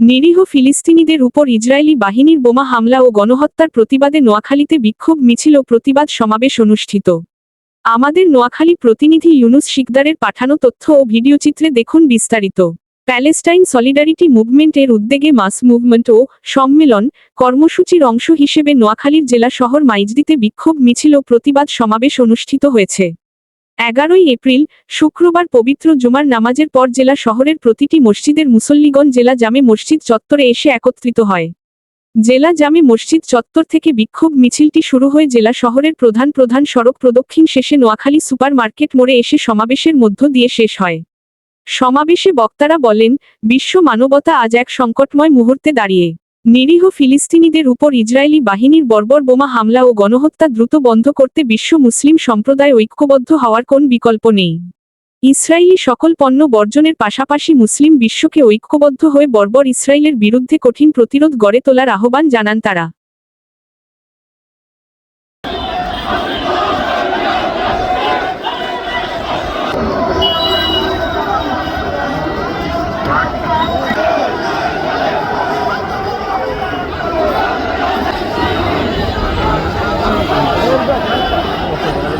নিরীহ ফিলিস্তিনিদের উপর ইসরায়েলি বাহিনীর বোমা হামলা ও গণহত্যার প্রতিবাদে নোয়াখালীতে বিক্ষোভ, মিছিল ও প্রতিবাদ সমাবেশ অনুষ্ঠিত। আমাদের নোয়াখালী প্রতিনিধি ইউনুস শিকদারের পাঠানো তথ্য ও ভিডিওচিত্রে দেখুন বিস্তারিত। প্যালেস্টাইন সলিডারিটি মুভমেন্টের উদ্যোগে মাস মুভমেন্ট ও সম্মেলন কর্মসূচির অংশ হিসেবে নোয়াখালীর জেলা শহর মাইজদিতে বিক্ষোভ, মিছিল ও প্রতিবাদ সমাবেশ অনুষ্ঠিত হয়েছে। এগারোই এপ্রিল, শুক্রবার পবিত্র জুমার নামাজের পর জেলা শহরের প্রতিটি মসজিদের মুসল্লিগণ জেলা জামে মসজিদ চত্বরে এসে একত্রিত হয়। জেলা জামে মসজিদ চত্বর থেকে বিক্ষোভ মিছিলটি শুরু হয়ে জেলা শহরের প্রধান প্রধান সড়ক প্রদক্ষিণ শেষে নোয়াখালী সুপার মার্কেট মোড়ে এসে সমাবেশের মধ্য দিয়ে শেষ হয়। সমাবেশে বক্তারা বলেন, বিশ্ব মানবতা আজ এক সংকটময় মুহূর্তে দাঁড়িয়ে। নিরীহ ফিলিস্তিনিদের উপর ইসরায়েলি বাহিনীর বর্বর বোমা হামলা ও গণহত্যা দ্রুত বন্ধ করতে বিশ্ব মুসলিম সম্প্রদায় ঐক্যবদ্ধ হওয়ার কোন বিকল্প নেই। ইসরায়েলি সকল পণ্য বর্জনের পাশাপাশি মুসলিম বিশ্বকে ঐক্যবদ্ধ হয়ে বর্বর ইসরায়েলের বিরুদ্ধে কঠিন প্রতিরোধ গড়ে তোলার আহ্বান জানান তারা।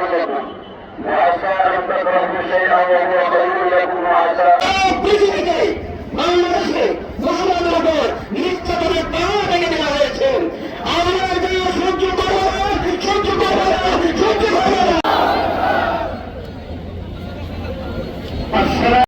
أنفسكم وعسى أن تكرهوا شيئا وهو خير لكم وعسى